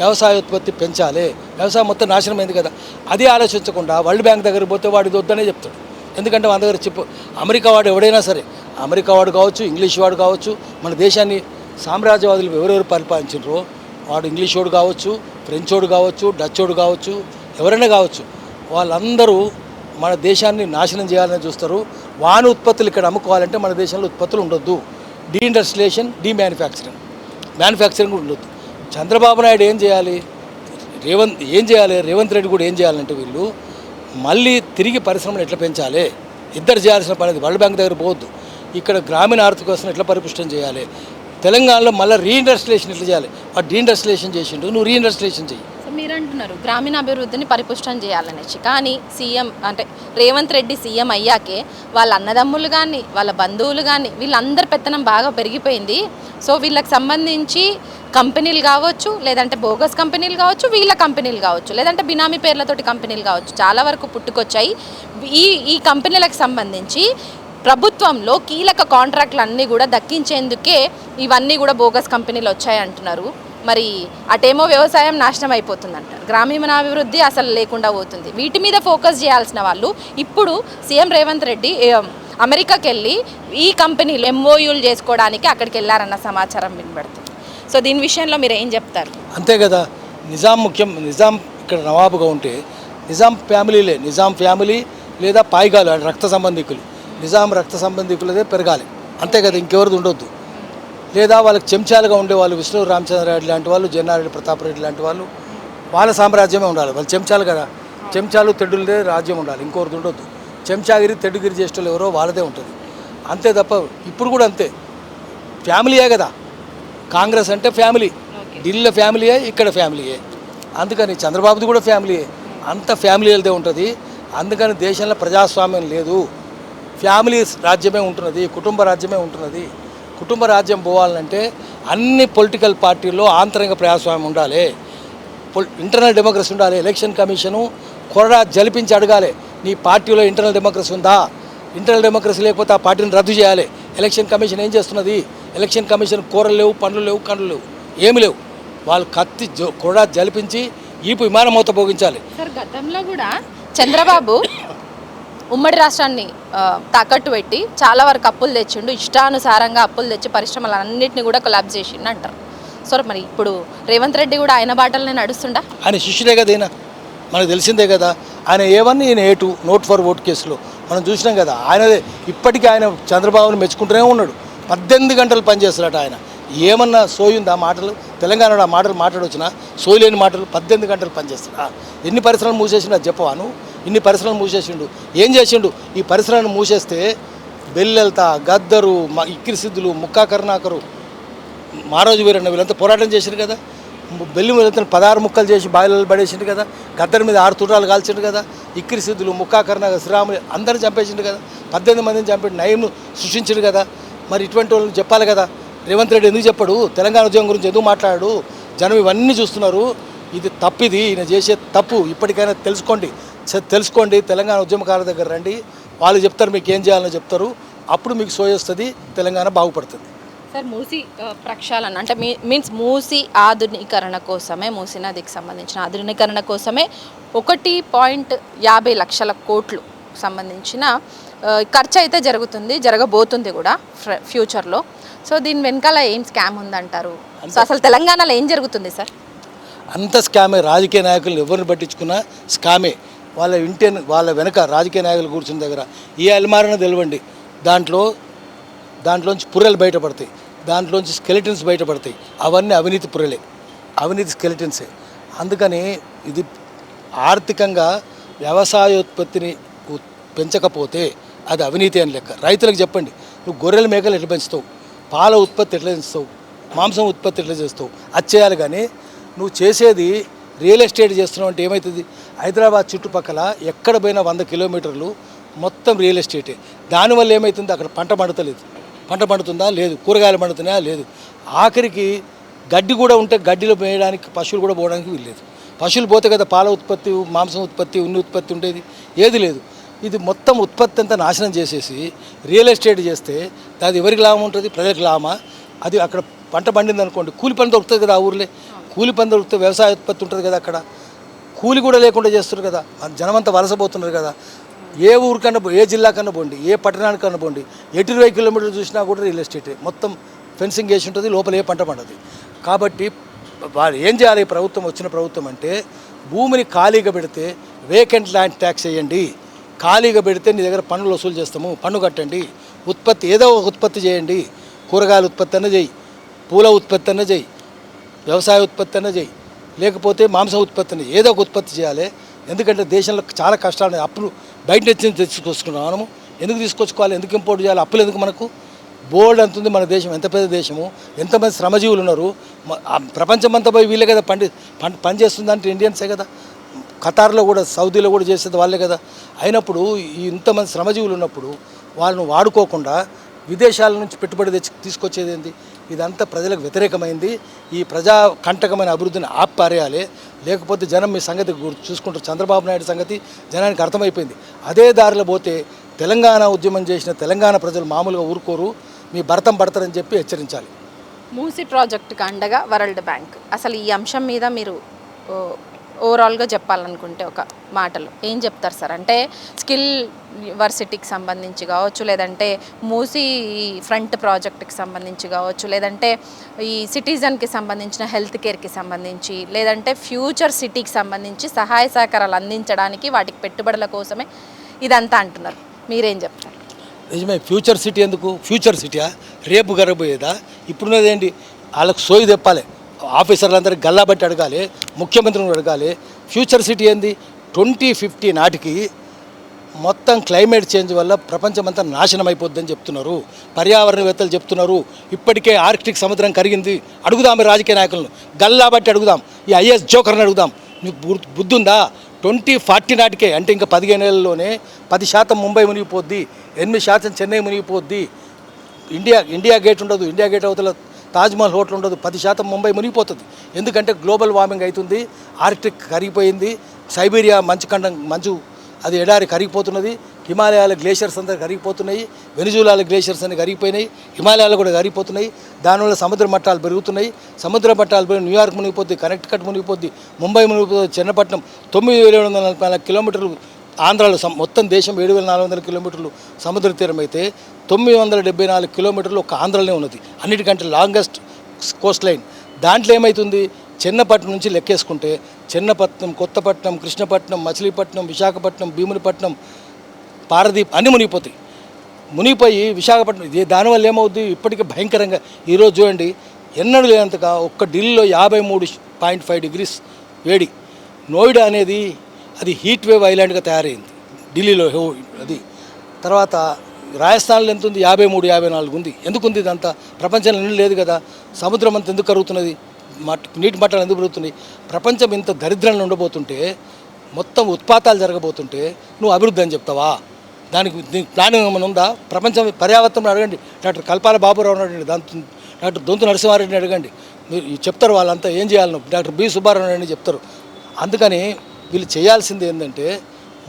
వ్యవసాయ ఉత్పత్తి పెంచాలి. వ్యవసాయం మొత్తం నాశనమైంది కదా. అది ఆలోచించకుండా వరల్డ్ బ్యాంక్ దగ్గరికి పోతే వాడు ఇది వద్దనే చెప్తాడు. ఎందుకంటే మన దగ్గర చెప్పు అమెరికా వాడు ఎవడైనా సరే అమెరికా వాడు కావచ్చు ఇంగ్లీష్ వాడు కావచ్చు మన దేశాన్ని సామ్రాజ్యవాదులు ఎవరెవరు పరిపాలించారో వాడు ఇంగ్లీష్ వాడు కావచ్చు ఫ్రెంచ్ వాడు కావచ్చు డచ్ వాడు కావచ్చు ఎవరైనా కావచ్చు వాళ్ళందరూ మన దేశాన్ని నాశనం చేయాలని చూస్తారు. వాని ఉత్పత్తులు ఇక్కడ అమ్ముకోవాలంటే మన దేశంలో ఉత్పత్తులు ఉండొద్దు. డీఇండస్ట్రియేషన్ డీ మ్యానుఫ్యాక్చరింగ్ మ్యానుఫ్యాక్చరింగ్ కూడా ఉండొద్దు. చంద్రబాబు నాయుడు ఏం చేయాలి? రేవంత్ ఏం చేయాలి? రేవంత్ రెడ్డి కూడా ఏం చేయాలంటే వీళ్ళు మళ్ళీ తిరిగి పరిశ్రమను ఎట్లా పెంచాలి? ఇద్దరు చేయాల్సిన పని వరల్డ్ బ్యాంక్ దగ్గర పోవద్దు. ఇక్కడ గ్రామీణ ఆర్థిక వ్యవస్థను ఎట్లా పరిపుష్టం చేయాలి? తెలంగాణలో మళ్ళీ రీఇండస్ట్రియేషన్ ఎట్లా చేయాలి? వాడు డీఇండస్ట్రియేషన్ చేసిండు నువ్వు రీఇండస్ట్రియేషన్ చేయి సో మీరు అంటున్నారు గ్రామీణ అభివృద్ధిని పరిపుష్టం చేయాలనేసి. కానీ సీఎం అంటే రేవంత్ రెడ్డి సీఎం అయ్యాకే వాళ్ళ అన్నదమ్ములు కానీ వాళ్ళ బంధువులు కానీ వీళ్ళందరి పెత్తనం బాగా పెరిగిపోయింది. సో వీళ్ళకి సంబంధించి కంపెనీలు కావచ్చు లేదంటే బోగస్ కంపెనీలు కావచ్చు వీళ్ళ కంపెనీలు కావచ్చు లేదంటే బినామీ పేర్లతోటి కంపెనీలు కావచ్చు చాలా వరకు పుట్టుకొచ్చాయి. ఈ ఈ కంపెనీలకు సంబంధించి ప్రభుత్వంలో కీలక కాంట్రాక్ట్లు అన్నీ కూడా దక్కించేందుకే ఇవన్నీ కూడా బోగస్ కంపెనీలు వచ్చాయి అంటున్నారు మరి అటేమో వ్యవసాయం నాశనం అయిపోతుంది అంటారు గ్రామీణ అభివృద్ధి అసలు లేకుండా పోతుంది. వీటి మీద ఫోకస్ చేయాల్సిన వాళ్ళు ఇప్పుడు సీఎం రేవంత్ రెడ్డి అమెరికాకి వెళ్ళి ఈ కంపెనీలు ఎంఓయూలు చేసుకోవడానికి అక్కడికి వెళ్ళారన్న సమాచారం వినబడుతుంది. సో దీని విషయంలో మీరు ఏం చెప్తారు? అంతే కదా. నిజాం ముఖ్యం నిజాం ఇక్కడ నవాబుగా ఉంటే నిజాం ఫ్యామిలీలే నిజాం ఫ్యామిలీ లేదా పాయిగాలు రక్త సంబంధికులు. నిజాం రక్త సంబంధికులదే పెరగాలి. అంతే కదా ఇంకెవరిది ఉండొద్దు. లేదా వాళ్ళకి చెంచాలుగా ఉండే వాళ్ళు విష్ణు రామచంద్రారెడ్డి లాంటి వాళ్ళు జన్నారెడ్డి ప్రతాప్ రెడ్డి లాంటి వాళ్ళు వాళ్ళ సామ్రాజ్యమే ఉండాలి. వాళ్ళు చెంచాలు కదా. చెంచాలు తెడ్డులదే రాజ్యం ఉండాలి. ఇంకొకరిది ఉండొద్దు. చెంచాగిరి తెడ్డుగిరి చేసేటోళ్ళు ఎవరో వాళ్ళదే ఉంటుంది. అంతే తప్ప ఇప్పుడు కూడా అంతే. ఫ్యామిలీయే కదా. కాంగ్రెస్ అంటే ఫ్యామిలీ. ఢిల్లీలో ఫ్యామిలీయే ఇక్కడ ఫ్యామిలీయే. అందుకని చంద్రబాబుది కూడా ఫ్యామిలీయే. అంత ఫ్యామిలీలదే ఉంటుంది. అందుకని దేశంలో ప్రజాస్వామ్యం లేదు. ఫ్యామిలీ రాజ్యమే ఉంటున్నది కుటుంబ రాజ్యమే ఉంటున్నది. కుటుంబ రాజ్యం పోవాలంటే అన్ని పొలిటికల్ పార్టీల్లో ఆంతరంగ ప్రజాస్వామ్యం ఉండాలి. ఇంటర్నల్ డెమోక్రసీ ఉండాలి. ఎలక్షన్ కమిషను కొరడా జలిపించి అడగాలి. నీ పార్టీలో ఇంటర్నల్ డెమోక్రసీ ఉందా? ఇంటర్నల్ డెమోక్రసీ లేకపోతే ఆ పార్టీని రద్దు చేయాలి. ఎలక్షన్ కమిషన్ ఏం చేస్తున్నది? ఎలక్షన్ కమిషన్ కూరలు లేవు పండ్లు లేవు కండ్లు లేవు ఏమి లేవు. వాళ్ళు కత్తి జో- కొరడా జలిపించి ఈపు విమానం మూత పోగించాలి. గతంలో కూడా చంద్రబాబు ఉమ్మడి రాష్ట్రాన్ని తాకట్టు పెట్టి చాలా వరకు అప్పులు తెచ్చిండు. ఇష్టానుసారంగా అప్పులు తెచ్చి పరిశ్రమలు అన్నింటినీ కూడా కొలాబ్ చేసిండు అంటారు. సో మరి ఇప్పుడు రేవంత్ రెడ్డి కూడా ఆయన బాటలనే నడుస్తుండా? ఆయన శిష్యుడే కదా ఈయన. మనకు తెలిసిందే కదా. ఆయన ఏవన్నీ ఈయన ఏటు నోట్ ఫర్ ఓట్ కేసులో. మనం చూసినాం కదా ఆయనదే. ఇప్పటికీ ఆయన చంద్రబాబుని మెచ్చుకుంటూనే ఉన్నాడు. పద్దెనిమిది గంటలు పనిచేస్తాడట ఆయన. ఏమన్నా సోయుందా మాటలు? తెలంగాణలో ఆ మాటలు మాట్లాడొచ్చినా సోయలేని మాటలు పద్దెనిమిది గంటలు పనిచేస్తున్నా ఎన్ని పరిశ్రమలు మూసేసిండు అది చెప్పవాను ఇన్ని పరిశ్రమలు మూసేసిండు. ఏం చేసిండు? ఈ పరిశ్రమను మూసేస్తే బెల్లెల్త గద్దరు మ ఇక్కిరి సిద్ధులు ముక్కా కరుణాకరు మారోజు వీరన్న వీళ్ళంతా పోరాటం చేసిండు కదా? బెల్లి వీళ్ళంతా పదహారు ముక్కలు చేసి బాయిలలో పడేసిండు కదా? గద్దరి మీద ఆరు తుటాలు కాల్చిండు కదా? ఇక్కిరి సిద్ధులు ముక్కాకర్ణ శ్రీరాములు అందరిని చంపేసిండు కదా? పద్దెనిమిది మందిని చంపి నయం సృష్టించిండు కదా? మరి ఇటువంటి వాళ్ళని చెప్పాలి కదా? రేవంత్ రెడ్డి ఎందుకు చెప్పాడు? తెలంగాణ ఉద్యమం గురించి ఎందుకు మాట్లాడాడు? జనం ఇవన్నీ చూస్తున్నారు. ఇది తప్పిది ఈయన చేసే తప్పు ఇప్పటికైనా తెలుసుకోండి. తెలుసుకోండి తెలంగాణ ఉద్యమకారుల దగ్గర రండి. వాళ్ళు చెప్తారు మీకు ఏం చేయాలని చెప్తారు. అప్పుడు మీకు సోయొస్తుంది తెలంగాణ బాగుపడుతుంది. సార్ మూసి ప్రక్షాళన అంటే మీ మీన్స్ మూసి ఆధునీకరణ కోసమే మూసి నదికి సంబంధించిన ఆధునీకరణ కోసమే ఒకటి పాయింట్ యాభై లక్షల కోట్లు సంబంధించిన ఖర్చు అయితే జరుగుతుంది జరగబోతుంది కూడా ఫ్యూచర్లో. సో దీని వెనకాల ఏం స్కామ్ ఉందంటారు? సో అసలు తెలంగాణలో ఏం జరుగుతుంది సార్? అంత స్కామే రాజకీయ నాయకులను ఎవరిని పట్టించుకున్నా స్కామే. వాళ్ళ ఇంటి వాళ్ళ వెనక రాజకీయ నాయకులు కూర్చున్న దగ్గర ఈ అల్మారన తెలివండి. దాంట్లో దాంట్లోంచి పుర్రెలు బయటపడతాయి. దాంట్లోంచి స్కెలిటన్స్ బయటపడతాయి. అవన్నీ అవినీతి పుర్రెలే. అవినీతి స్కెలిటన్సే. అందుకని ఇది ఆర్థికంగా వ్యవసాయోత్పత్తిని పెంచకపోతే అది అవినీతి అని లెక్క. రైతులకు చెప్పండి నువ్వు గొర్రెల మేకలు ఎట్లా పెంచుతావు? పాల ఉత్పత్తి ఎట్లా చేస్తావు? మాంసం ఉత్పత్తి ఎట్లా చేస్తావు? అది చేయాలి కానీ నువ్వు చేసేది రియల్ ఎస్టేట్ చేస్తున్నావు అంటే ఏమవుతుంది హైదరాబాద్ చుట్టుపక్కల ఎక్కడ పోయినా వంద కిలోమీటర్లు మొత్తం రియల్ ఎస్టేటే. దానివల్ల ఏమవుతుంది అక్కడ పంట పండుతలేదు. పంట పండుతుందా? లేదు. కూరగాయలు పండుతున్నాయా? లేదు. ఆఖరికి గడ్డి కూడా ఉంటే గడ్డిలో వేయడానికి పశువులు కూడా పోవడానికి వీల్లేదు. పశువులు పోతే కదా పాల ఉత్పత్తి మాంసం ఉత్పత్తి ఉన్ని ఉత్పత్తి ఉండేది? ఏది లేదు. ఇది మొత్తం ఉత్పత్తి అంతా నాశనం చేసేసి రియల్ ఎస్టేట్ చేస్తే అది ఎవరికి లాభం ఉంటుంది? ప్రజలకు లాభమా? అది అక్కడ పంట పండింది అనుకోండి. కూలి పని దొరుకుతుంది కదా ఆ ఊర్లే. కూలి పని దొరికితే వ్యవసాయ ఉత్పత్తి ఉంటుంది కదా అక్కడ. కూలి కూడా లేకుండా చేస్తున్నారు కదా. జనమంతా వలసపోతున్నారు కదా. ఏ ఊరికన్నా ఏ జిల్లా కన్నా పోండి ఏ పట్టణానికన్నా పోండి ఎటు ఇరవై కిలోమీటర్లు చూసినా కూడా రియల్ ఎస్టేటే. మొత్తం ఫెన్సింగ్ వేసి ఉంటుంది లోపల ఏ పంట పండదు. కాబట్టి వాళ్ళు ఏం చేయాలి? ప్రభుత్వం వచ్చిన ప్రభుత్వం అంటే భూమిని ఖాళీగా పెడితే వేకెంట్ ల్యాండ్ ట్యాక్స్ వేయండి. ఖాళీగా పెడితే నీ దగ్గర పన్నులు వసూలు చేస్తాము. పన్ను కట్టండి. ఉత్పత్తి ఏదో ఒక ఉత్పత్తి చేయండి. కూరగాయల ఉత్పత్తి అన్న చేయి. పూల ఉత్పత్తి అన్న చేయి. వ్యవసాయ ఉత్పత్తి అన్న చేయి. లేకపోతే మాంసం ఉత్పత్తిని ఏదో ఒక ఉత్పత్తి చేయాలి. ఎందుకంటే దేశంలో చాలా కష్టాలు అప్పులు బయట నుంచి తెచ్చుకొచ్చుకున్నాం మనము. ఎందుకు తీసుకొచ్చుకోవాలి? ఎందుకు ఇంపోర్ట్ చేయాలి? అప్పులు ఎందుకు మనకు? బోల్డ్ అంతుంది మన దేశం. ఎంత పెద్ద దేశము? ఎంతమంది శ్రమజీవులు ఉన్నారు? ప్రపంచమంతా పోయి వీళ్ళే కదా పండి పని పని చేస్తుందంటే ఇండియన్సే కదా? ఖతార్లో కూడా సౌదీలో కూడా చేసేది వాళ్ళే కదా. అయినప్పుడు ఇంతమంది శ్రమజీవులు ఉన్నప్పుడు వాళ్ళను వాడుకోకుండా విదేశాల నుంచి పెట్టుబడి తెచ్చి తీసుకొచ్చేది ఏంది? ఇదంతా ప్రజలకు వ్యతిరేకమైంది. ఈ ప్రజా కంటకమైన అభివృద్ధిని ఆపారేయాలి. లేకపోతే జనం మీ సంగతి చూసుకుంటారు. చంద్రబాబు నాయుడు సంగతి జనానికి అర్థమైపోయింది. అదే దారిలో పోతే తెలంగాణ ఉద్యమం చేసిన తెలంగాణ ప్రజలు మామూలుగా ఊరుకోరు. మీ భరతం పడతారని చెప్పి హెచ్చరించాలి. మూసి ప్రాజెక్టుకు అండగా వరల్డ్ బ్యాంక్. అసలు ఈ అంశం మీద మీరు ఓవరాల్గా చెప్పాలనుకుంటే ఒక మాటలు. ఏం చెప్తారు సార్? అంటే స్కిల్ యూనివర్సిటీకి సంబంధించి కావచ్చు లేదంటే మూసి ఫ్రంట్ ప్రాజెక్ట్కి సంబంధించి కావచ్చు లేదంటే ఈ సిటిజన్కి సంబంధించిన హెల్త్ కేర్కి సంబంధించి లేదంటే ఫ్యూచర్ సిటీకి సంబంధించి సహాయ సహకారాలు అందించడానికి వాటికి పెట్టుబడుల కోసమే ఇదంతా అంటున్నారు. మీరేం చెప్తారు? నిజమే ఫ్యూచర్ సిటీ ఎందుకు? ఫ్యూచర్ సిటీయా? రేపు గరబోయేదా ఇప్పుడున్నదేంటి వాళ్ళకి వాళ్ళకు సోయి తెప్పాలి. ఆఫీసర్లందరూ గల్లాబట్టి అడగాలి ముఖ్యమంత్రిని అడగాలి. ఫ్యూచర్ సిటీ ఏంది? ట్వంటీ ఫిఫ్టీ నాటికి మొత్తం క్లైమేట్ చేంజ్ వల్ల ప్రపంచమంతా నాశనం అయిపోద్దని చెప్తున్నారు. పర్యావరణవేత్తలు చెప్తున్నారు. ఇప్పటికే ఆర్కిటిక్ సముద్రం కరిగింది. అడుగుదాం రాజకీయ నాయకులను. గల్లాబట్టి అడుగుదాం. ఈ ఐఎస్ జోకర్ని అడుగుదాం. నీకు బుద్ధి ఉందా ట్వంటీ ఫార్టీ నాటికే అంటే ఇంకా పదిహేను ఏళ్ళలోనే పది శాతం ముంబై మునిగిపోద్ది. ఎనిమిది శాతం చెన్నై మునిగిపోద్ది. ఇండియా ఇండియా గేట్ ఉండదు. ఇండియా గేట్ అవతల తాజ్మహల్ హోటల్ ఉండదు. పది శాతం ముంబై మునిగిపోతుంది. ఎందుకంటే గ్లోబల్ వార్మింగ్ అవుతుంది. ఆర్కిటిక్ కరిగిపోయింది. సైబీరియా మంచు ఖండం మంచు అది ఎడారి కరిగిపోతున్నది. హిమాలయాల గ్లేషియర్స్ అందరు కరిగిపోతున్నాయి. వెనుజులాల గ్లేషియర్స్ అన్ని కరిగిపోయినాయి. హిమాలయాలు కూడా కరిగిపోతున్నాయి. దానివల్ల సముద్ర మట్టాలు పెరుగుతున్నాయి. సముద్ర మట్టాలు పెరిగి న్యూయార్క్ మునిగిపోద్ది కనెక్టికట్ మునిగిపోద్ది ముంబై మునిగిపోద్ది చిన్నపట్నం తొమ్మిది వేల ఏడు వందల నలభై నాలుగు కిలోమీటర్లు ఆంధ్రాలో మొత్తం దేశం ఏడు వేల నాలుగు వందల కిలోమీటర్లు సముద్ర తీరం అయితే తొమ్మిది వందల డెబ్బై నాలుగు కిలోమీటర్లు ఒక ఆంధ్రాలోనే ఉన్నది. అన్నిటికంటే లాంగెస్ట్ కోస్ట్ లైన్ దాంట్లో ఏమవుతుంది చిన్నపట్నం నుంచి లెక్కేసుకుంటే చెన్నపట్నం కొత్తపట్నం కృష్ణపట్నం మచిలీపట్నం విశాఖపట్నం భీమునిపట్నం పారదీప్ అన్నీ మునిగిపోతాయి. మునిగిపోయి విశాఖపట్నం ఇది దానివల్ల ఏమవుద్ది? ఇప్పటికీ భయంకరంగా. ఈరోజు చూడండి ఎన్నడూ లేనంతగా ఒక్క ఢిల్లీలో యాభై మూడు పాయింట్ ఫైవ్ డిగ్రీస్ వేడి. నోయిడా అనేది అది హీట్ వేవ్ ఐలాండ్గా తయారైంది. ఢిల్లీలో హో- అది. తర్వాత రాజస్థాన్లో ఎంత ఉంది? యాభై మూడు యాభై నాలుగు ఉంది. ఎందుకు ఉంది ఇదంతా? ప్రపంచంలో నీళ్ళు లేదు కదా. సముద్రం అంత ఎందుకు కరుగుతున్నది? మట్ నీటి మట్టాలు ఎందుకు పెరుగుతున్నాయి? ప్రపంచం ఇంత దరిద్రంలో ఉండబోతుంటే మొత్తం ఉత్పాతాలు జరగబోతుంటే నువ్వు అభివృద్ధి అని చెప్తావా? దానికి దీనికి ప్లానింగ్ ఏమైనా ఉందా? ప్రపంచం పర్యావరణం అడగండి. డాక్టర్ కల్పాల బాబురావు అడగండి దాంతో డాక్టర్ దొంతు నరసింహారెడ్డిని అడగండి. మీరు చెప్తారు వాళ్ళంతా ఏం చేయాలను. డాక్టర్ బి సుబ్బారావు అని చెప్తారు. అందుకని వీళ్ళు చేయాల్సింది ఏంటంటే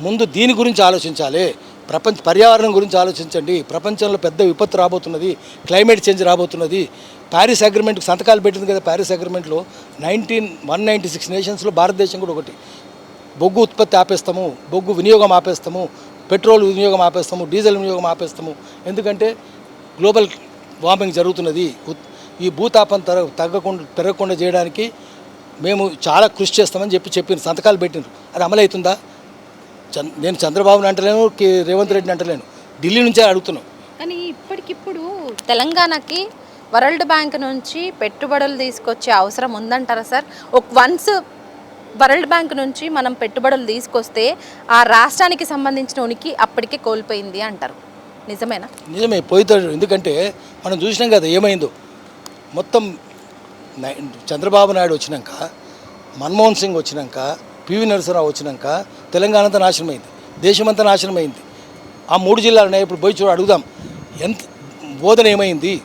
ముందు దీని గురించి ఆలోచించాలి. ప్రపంచ పర్యావరణం గురించి ఆలోచించండి. ప్రపంచంలో పెద్ద విపత్తు రాబోతున్నది క్లైమేట్ చేంజ్ రాబోతున్నది. ప్యారిస్ అగ్రిమెంట్కి సంతకాలు పెట్టింది కదా ప్యారిస్ అగ్రిమెంట్లో నైన్టీన్ వన్ నైంటీ సిక్స్ నేషన్స్లో భారతదేశం కూడా ఒకటి. బొగ్గు ఉత్పత్తి ఆపేస్తాము బొగ్గు వినియోగం ఆపేస్తాము పెట్రోల్ వినియోగం ఆపేస్తాము డీజిల్ వినియోగం ఆపేస్తాము. ఎందుకంటే గ్లోబల్ వార్మింగ్ జరుగుతున్నది. ఈ భూతాపం తర తగ్గకుండా పెరగకుండా చేయడానికి మేము చాలా కృషి చేస్తామని చెప్పి చెప్పిన సంతకాలు పెట్టినారు అది అమలవుతుందా నేను చంద్రబాబుని అంటలేను రేవంత్ రెడ్డిని అంటలేను. ఢిల్లీ నుంచే అడుగుతున్నాం. కానీ ఇప్పటికిప్పుడు తెలంగాణకి వరల్డ్ బ్యాంక్ నుంచి పెట్టుబడులు తీసుకొచ్చే అవసరం ఉందంటారా సార్? ఒక వన్స్ వరల్డ్ బ్యాంక్ నుంచి మనం పెట్టుబడులు తీసుకొస్తే ఆ రాష్ట్రానికి సంబంధించిన ఉనికి అప్పటికే కోల్పోయింది అంటారు. నిజమేనా? నిజమే పోయితాడు. ఎందుకంటే మనం చూసినాం కదా ఏమైందో. మొత్తం చంద్రబాబు నాయుడు వచ్చినాక మన్మోహన్ సింగ్ వచ్చినాక పివి నరసింహరావు వచ్చినాక తెలంగాణ అంతా నాశనమైంది దేశమంతా నాశనమైంది. ఆ మూడు జిల్లాలనే ఇప్పుడు పోయి చూడ అడుగుదాం. ఎంత బోధన ఏమైంది?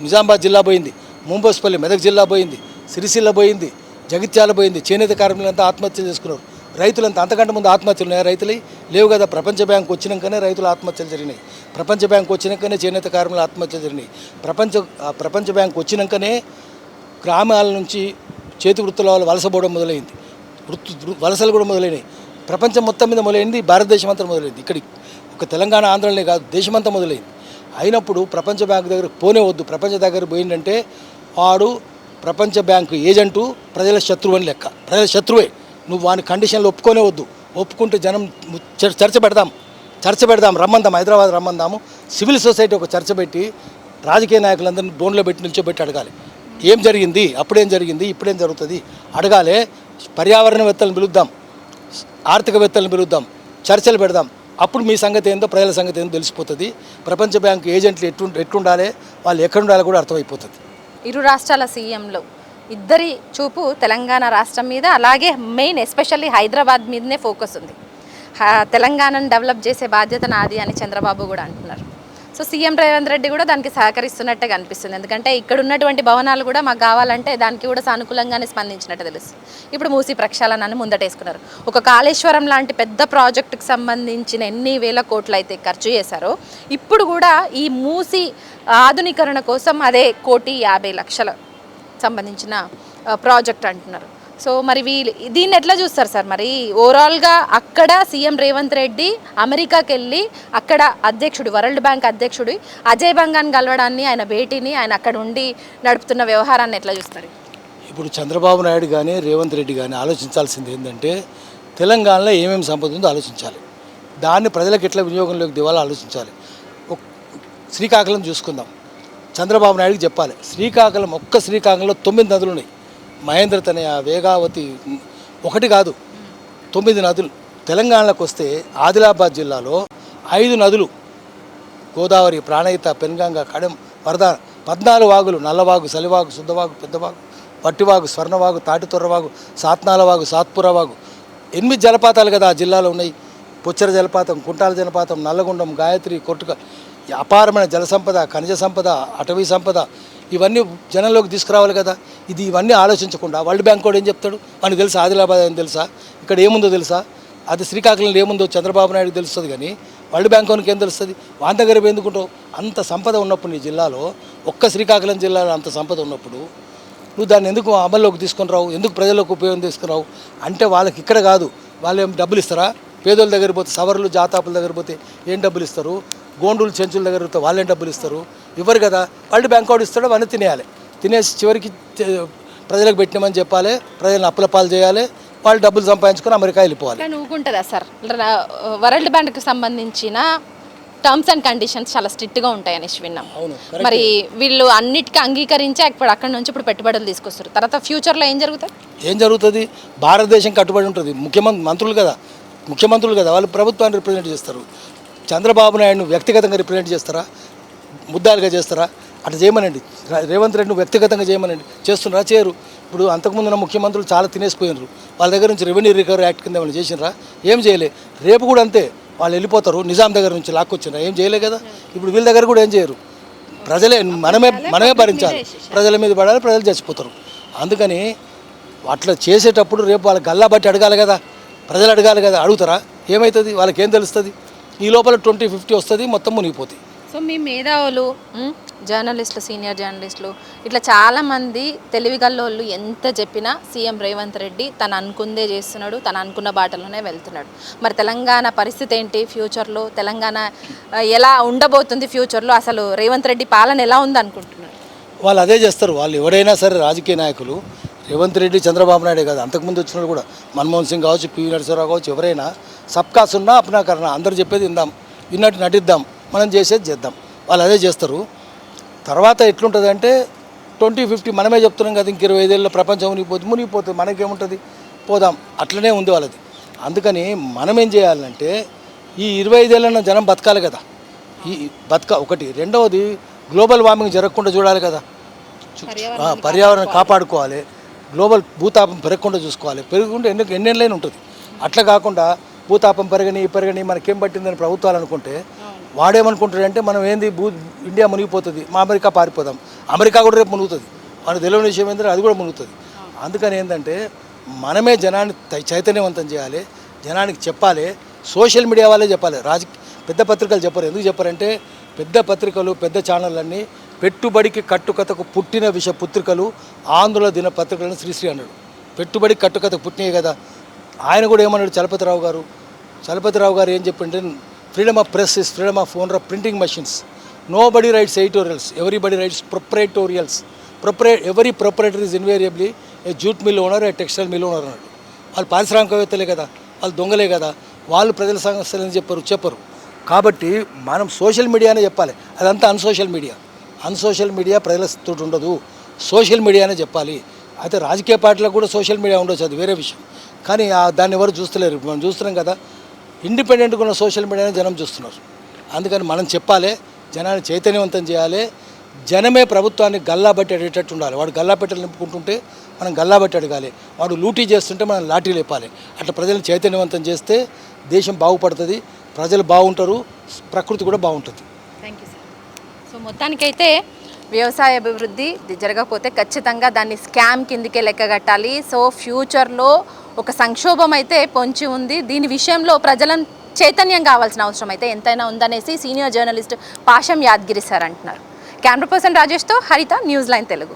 నిజామాబాద్ జిల్లా పోయింది ముంబస్పల్లి మెదక్ జిల్లా పోయింది సిరిసిల్ల పోయింది జగిత్యాల పోయింది. చేనేత కార్మికులంతా ఆత్మహత్యలు చేసుకున్నారు. రైతులంతా అంతకంటే ముందు ఆత్మహత్యలు ఉన్నాయి రైతులు? లేవు కదా. ప్రపంచ బ్యాంక్ వచ్చినాకనే రైతుల ఆత్మహత్యలు జరిగినాయి. ప్రపంచ బ్యాంక్ వచ్చినాకనే చేనేత కార్మికుల ఆత్మహత్యలు జరిగినాయి. ప్రపంచ ఆ ప్రపంచ బ్యాంక్ వచ్చినాకనే గ్రామాల నుంచి చేతి వృత్తుల వాళ్ళు వలసపోవడం మొదలైంది. వృత్తి వలసలు కూడా మొదలైనవి ప్రపంచం మొత్తం మీద మొదలైంది భారతదేశం అంతా మొదలైంది. ఇక్కడ ఒక తెలంగాణ ఆంధ్రలోనే కాదు దేశమంతా మొదలైంది. అయినప్పుడు ప్రపంచ బ్యాంకు దగ్గర పోనే వద్దు. ప్రపంచ దగ్గర పోయిందంటే వాడు ప్రపంచ బ్యాంకు ఏజెంటు ప్రజల శత్రువు అని లెక్క. ప్రజల శత్రువే. నువ్వు వాని కండిషన్లు ఒప్పుకోనే వద్దు. ఒప్పుకుంటే జనం చర్చ పెడదాం. చర్చ పెడదాం. రమ్మందాం. హైదరాబాద్ రమ్మందాము. సివిల్ సొసైటీ ఒక చర్చ పెట్టి రాజకీయ నాయకులందరినీ బోన్లో పెట్టి నిల్చోబెట్టి అడగాలి. ఏం జరిగింది? అప్పుడేం జరిగింది? ఇప్పుడేం జరుగుతుంది? అడగాలే. పర్యావరణవేత్తలను పిలుద్దాం. ఆర్థికవేత్తలను పిలుద్దాం. చర్చలు పెడదాం. అప్పుడు మీ సంగతి ఏందో ప్రజల సంగతి ఏందో తెలిసిపోతుంది. ప్రపంచ బ్యాంకు ఏజెంట్లు ఎట్టు ఎట్టుండాలి వాళ్ళు ఎక్కడుండాలో కూడా అర్థమైపోతుంది. ఇరు రాష్ట్రాల సీఎంలు. ఇద్దరి చూపు తెలంగాణ రాష్ట్రం మీద అలాగే మెయిన్ ఎస్పెషల్లీ హైదరాబాద్ మీదనే ఫోకస్ ఉంది. తెలంగాణను డెవలప్ చేసే బాధ్యత నాది అని చంద్రబాబు కూడా అంటున్నారు. సో సీఎం రేవంత్ రెడ్డి కూడా దానికి సహకరిస్తున్నట్టే కనిపిస్తుంది. ఎందుకంటే ఇక్కడ ఉన్నటువంటి భవనాలు కూడా మాకు కావాలంటే దానికి కూడా సానుకూలంగానే స్పందించినట్టు తెలుస్తుంది ఇప్పుడు మూసి ప్రక్షాళనని ముందటేసుకున్నారు. ఒక కాళేశ్వరం లాంటి పెద్ద ప్రాజెక్టుకు సంబంధించిన ఎన్ని వేల కోట్లు అయితే ఖర్చు చేశారో ఇప్పుడు కూడా ఈ మూసి ఆధునీకరణ కోసం అదే కోటి యాభై లక్షల సంబంధించిన ప్రాజెక్ట్ అంటున్నారు. సో మరి వీళ్ళు దీన్ని ఎట్లా చూస్తారు సార్? మరి ఓవరాల్గా అక్కడ సీఎం రేవంత్ రెడ్డి అమెరికాకి వెళ్ళి అక్కడ అధ్యక్షుడు వరల్డ్ బ్యాంక్ అధ్యక్షుడు అజయ్ బంగాన్ కలవడాన్ని ఆయన భేటీని ఆయన అక్కడ ఉండి నడుపుతున్న వ్యవహారాన్ని ఎట్లా చూస్తారు? ఇప్పుడు చంద్రబాబు నాయుడు కానీ రేవంత్ రెడ్డి కానీ ఆలోచించాల్సింది ఏంటంటే తెలంగాణలో ఏమేమి సంపద ఉందో ఆలోచించాలి. దాన్ని ప్రజలకు ఎట్లా వినియోగంలోకి దివాలో ఆలోచించాలి. శ్రీకాకుళం చూసుకుందాం. చంద్రబాబు నాయుడుకి చెప్పాలి. శ్రీకాకుళం ఒక్క శ్రీకాకుళంలో తొమ్మిది నదులు ఉన్నాయి. మహేంద్ర తనయ వేగావతి ఒకటి కాదు తొమ్మిది నదులు. తెలంగాణలోకి వస్తే ఆదిలాబాద్ జిల్లాలో ఐదు నదులు. గోదావరి ప్రాణహిత పెన్గంగ కడెం వరద పద్నాలుగు వాగులు నల్లవాగు సలివాగు శుద్ధవాగు పెద్దవాగు పట్టివాగు స్వర్ణవాగు తాటితొర్రవాగు సాత్నాలవాగు సాత్పురవాగు. ఎనిమిది జలపాతాలు కదా ఆ జిల్లాలో ఉన్నాయి. పుచ్చర జలపాతం కుంటాల జలపాతం నల్లగుండం గాయత్రి కొట్టుక. అపారమైన జల సంపద ఖనిజ సంపద అటవీ సంపద ఇవన్నీ జనంలోకి తీసుకురావాలి కదా. ఇది ఇవన్నీ ఆలోచించకుండా వరల్డ్ బ్యాంక్ కూడా ఏం చెప్తాడు? మనకు తెలుసా ఆదిలాబాద్ అని తెలుసా? ఇక్కడ ఏముందో తెలుసా? అది శ్రీకాకుళంలో ఏముందో చంద్రబాబు నాయుడు తెలుస్తుంది కానీ వరల్డ్ బ్యాంక్ వానికి ఏం తెలుస్తుంది? వాని దగ్గర పోయి ఎందుకుంటావు? అంత సంపద ఉన్నప్పుడు నీ జిల్లాలో ఒక్క శ్రీకాకుళం జిల్లాలో అంత సంపద ఉన్నప్పుడు నువ్వు దాన్ని ఎందుకు అమల్లోకి తీసుకుని రావు? ఎందుకు ప్రజలకు ఉపయోగం తీసుకురావు అంటే వాళ్ళకి ఇక్కడ కాదు. వాళ్ళు ఏం డబ్బులు ఇస్తారా? పేదోళ్ళ దగ్గర పోతే సవర్లు జాతాపుల దగ్గర పోతే ఏం డబ్బులు ఇస్తారు? గోండులు చెంచుల దగ్గర పోతే వాళ్ళేం డబ్బులు ఇస్తారు? ఇవ్వరు కదా. వరల్డ్ బ్యాంక్ వాడు ఇస్తాడు అవన్నీ తినేయాలి. తినేసి చివరికి ప్రజలకు పెట్టినామని చెప్పాలి. ప్రజలను అప్పుల పాలు చేయాలి. వాళ్ళు డబ్బులు సంపాదించుకొని అమెరికా వెళ్ళిపోవాలి. కానీ సార్? వరల్డ్ బ్యాంక్కి సంబంధించిన టర్మ్స్ అండ్ కండిషన్స్ చాలా స్ట్రిక్ట్గా ఉంటాయి అనేసి విన్నాం. మరి వీళ్ళు అన్నిటికీ అంగీకరించి ఇప్పుడు అక్కడ నుంచి ఇప్పుడు పెట్టుబడులు తీసుకొస్తారు. తర్వాత ఫ్యూచర్లో ఏం జరుగుతాయి? ఏం జరుగుతుంది? భారతదేశం కట్టుబడి ఉంటుంది. ముఖ్యమంత్రి మంత్రులు కదా. ముఖ్యమంత్రులు కదా. వాళ్ళు ప్రభుత్వాన్ని రిప్రజెంట్ చేస్తారు. చంద్రబాబు నాయుడును వ్యక్తిగతంగా రిప్రజెంట్ చేస్తారా? ముద్దాలుగా చేస్తారా? అట్లా చేయమనండి. రేవంత్ రెడ్డి వ్యక్తిగతంగా చేయమనండి. చేస్తున్నారా? చేయరు. ఇప్పుడు అంతకుముందు ఉన్న ముఖ్యమంత్రులు చాలా తినేసిపోయినారు. వాళ్ళ దగ్గర నుంచి రెవెన్యూ రికవరీ యాక్ట్ కింద ఏమైనా చేసినరా? ఏం చేయలే. రేపు కూడా అంతే. వాళ్ళు వెళ్ళిపోతారు. నిజాం దగ్గర నుంచి లాక్కొచ్చినా ఏం చేయలే కదా. ఇప్పుడు వీళ్ళ దగ్గర కూడా ఏం చేయరు. ప్రజలే మనమే మనమే భరించాలి. ప్రజల మీద పడాలి ప్రజలు చచ్చిపోతారు. అందుకని అట్లా చేసేటప్పుడు రేపు వాళ్ళ గల్లా బట్టి అడగాలి కదా. ప్రజలు అడగాలి కదా. అడుగుతారా? ఏమవుతుంది వాళ్ళకి ఏం తెలుస్తుంది? ఈ లోపల ట్వంటీ ఫిఫ్టీ వస్తుంది మొత్తం మునిగిపోతుంది సో మీ మేధావులు జర్నలిస్టులు సీనియర్ జర్నలిస్టులు ఇట్లా చాలామంది తెలివిగల్లోళ్ళు ఎంత చెప్పినా సీఎం రేవంత్ రెడ్డి తను అనుకుందే చేస్తున్నాడు తను అనుకున్న బాటలోనే వెళ్తున్నాడు. మరి తెలంగాణ పరిస్థితి ఏంటి? ఫ్యూచర్లో తెలంగాణ ఎలా ఉండబోతుంది ఫ్యూచర్లో? అసలు రేవంత్ రెడ్డి పాలన ఎలా ఉంది అనుకుంటున్నాడు వాళ్ళు అదే చేస్తారు. వాళ్ళు ఎవరైనా సరే రాజకీయ నాయకులు రేవంత్ రెడ్డి చంద్రబాబు నాయుడు కాదు అంతకుముందు వచ్చిన కూడా మన్మోహన్ సింగ్ కావచ్చు పివి నరసింహరావు కావచ్చు ఎవరైనా సబ్కా సున్నా అప్నా కర్ణ అందరు చెప్పేది విందాం విన్నట్టు నటిద్దాం. మనం చేసేది చేద్దాం. వాళ్ళు అదే చేస్తారు. తర్వాత ఎట్లుంటుంది అంటే ట్వంటీ ఫిఫ్టీ మనమే చెప్తున్నాం కదా ఇంక ఇరవై ఐదేళ్ళలో ప్రపంచం మునిగిపోతుంది మునిగిపోతుంది మనకేముంటుంది? పోదాం. అట్లనే ఉంది వాళ్ళది. అందుకని మనం ఏం చేయాలంటే ఈ ఇరవై ఐదేళ్ళన్న జనం బతకాలి కదా. ఈ బతక ఒకటి. రెండవది గ్లోబల్ వార్మింగ్ జరగకుండా చూడాలి కదా. పర్యావరణం కాపాడుకోవాలి. గ్లోబల్ భూతాపం పెరగకుండా చూసుకోవాలి. పెరుగుకుంటే ఎన్ని ఎన్నెళ్ళైనా ఉంటుంది. అట్లా కాకుండా భూతాపం పెరగని పెరగని మనకేం పట్టిందని ప్రభుత్వాలు అనుకుంటే వాడేమనుకుంటాడంటే మనం ఏంది భూ ఇండియా మునిగిపోతుంది మా అమెరికా పారిపోదాం. అమెరికా కూడా రేపు మునుగుతుంది. మనకు తెలియని విషయం ఏంటంటే అది కూడా మునుగుతుంది. అందుకని ఏంటంటే మనమే జనాన్ని చైతన్యవంతం చేయాలి జనానికి చెప్పాలి సోషల్ మీడియా వాళ్ళే చెప్పాలి. రాజకీయ పెద్ద పత్రికలు చెప్పరు. ఎందుకు చెప్పారంటే పెద్ద పత్రికలు పెద్ద ఛానళ్ళన్నీ పెట్టుబడికి కట్టుకథకు పుట్టిన విష పుత్రికలు ఆంధ్రుల దిన పత్రికలను శ్రీశ్రీ అన్నాడు. పెట్టుబడికి కట్టుకథకు పుట్టినాయి కదా. ఆయన కూడా ఏమన్నాడు చలపతిరావు గారు? చలపతిరావు గారు ఏం చెప్పింటే freedom of press is freedom of owner of printing machines. Nobody writes editorials everybody rights proprietorials propri every proprietor is invariably a jute mill owner a textile mill owner అన్నాడు. వాళ్ళు పారిశ్రామికవేత్తలే కదా వాళ్ళు దొంగలే కదా వాళ్ళు ప్రజల సమస్యలని చెప్పరు చెప్పరు. కాబట్టి మనం సోషల్ మీడియానే చెప్పాలి. అదంతా అన్సోషల్ మీడియా. అన్సోషల్ మీడియా ప్రజల తోటి ఉండదు. సోషల్ మీడియానే చెప్పాలి. అయితే రాజకీయ పార్టీలకు కూడా సోషల్ మీడియా ఉండొచ్చు అది వేరే విషయం. కానీ దాన్ని ఎవరు చూస్తలేరు. మనం చూస్తున్నాం కదా ఇండిపెండెంట్గా ఉన్న సోషల్ మీడియానే జనం చూస్తున్నారు. అందుకని మనం చెప్పాలి జనాన్ని చైతన్యవంతం చేయాలి జనమే ప్రభుత్వాన్ని గల్లా బట్టి అడిగేటట్టు ఉండాలి. వాడు గల్లా నింపుకుంటుంటే మనం గల్లా బట్టి అడగాలి. వాడు లూటీ చేస్తుంటే మనం లాఠీ లేపాలి. అట్లా ప్రజలను చైతన్యవంతం చేస్తే దేశం బాగుపడుతుంది ప్రజలు బాగుంటారు ప్రకృతి కూడా బాగుంటుంది. థ్యాంక్ యూ సార్ సో మొత్తానికైతే వ్యవసాయ అభివృద్ధి జరగకపోతే ఖచ్చితంగా దాన్ని స్కామ్ కిందికే లెక్కగట్టాలి సో ఫ్యూచర్లో ఒక సంక్షోభం అయితే పొంచి ఉంది. దీని విషయంలో ప్రజలను చైతన్యం కావాల్సిన అవసరం అయితే ఎంతైనా ఉందనేసి senior journalist Pasham Yadgiri sir అంటున్నారు. కెమెరా పర్సన్ రాజేష్తో హరిత న్యూస్ లైన్ తెలుగు.